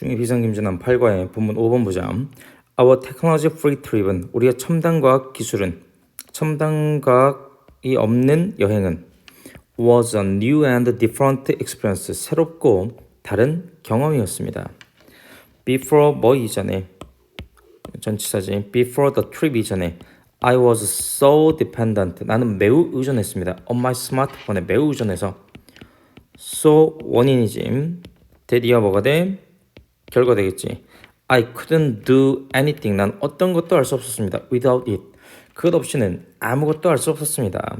중의 비상김진한 8과의 본문 5번 보자. Our technology free trip은 우리의 첨단 과학 기술은 첨단 과학이 없는 여행은 was a new and different experience 새롭고 다른 경험이었습니다. Before 뭐 이전에 전치사지 Before the trip 이전에 I was so dependent 나는 매우 의존했습니다. On my smartphone에 매우 의존해서 so 원인이지 대디어 뭐가 돼? 결과 되겠지. I couldn't do anything. 난 어떤 것도 할 수 없었습니다. Without it. 그것 없이는 아무것도 할 수 없었습니다.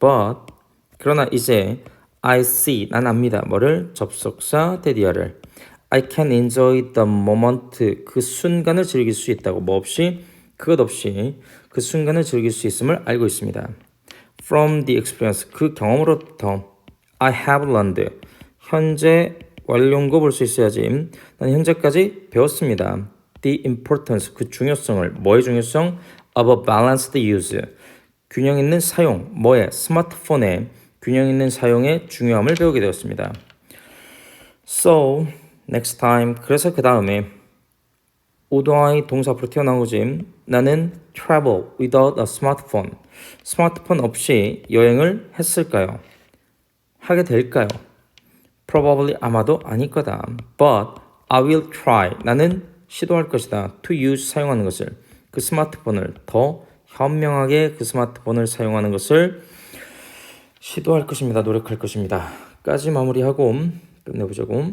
But 그러나 이제 I see. 난 압니다. 뭐를? 접속사 대디어를. I can enjoy the moment. 그 순간을 즐길 수 있다고. 뭐 없이? 그것 없이 그 순간을 즐길 수 있음을 알고 있습니다. From the experience. 그 경험으로부터 I have learned. 현재 완료인거 볼 수 있어야지. 난 현재까지 배웠습니다. The importance. 그 중요성을. 뭐의 중요성? Of a balanced use. 균형 있는 사용. 뭐의? 스마트폰의 균형 있는 사용의 중요함을 배우게 되었습니다. So, next time. 그래서 그 다음에 오도아이 동사 앞으로 튀어나오지. 나는 travel without a smartphone. 스마트폰 없이 여행을 했을까요? 하게 될까요? Probably 아마도 아닐 거다. But I will try. 나는 시도할 것이다. To use 사용하는 것을 그 스마트폰을 더 현명하게 그 스마트폰을 사용하는 것을 시도할 것입니다. 노력할 것입니다. 까지 마무리하고 끝내보자고.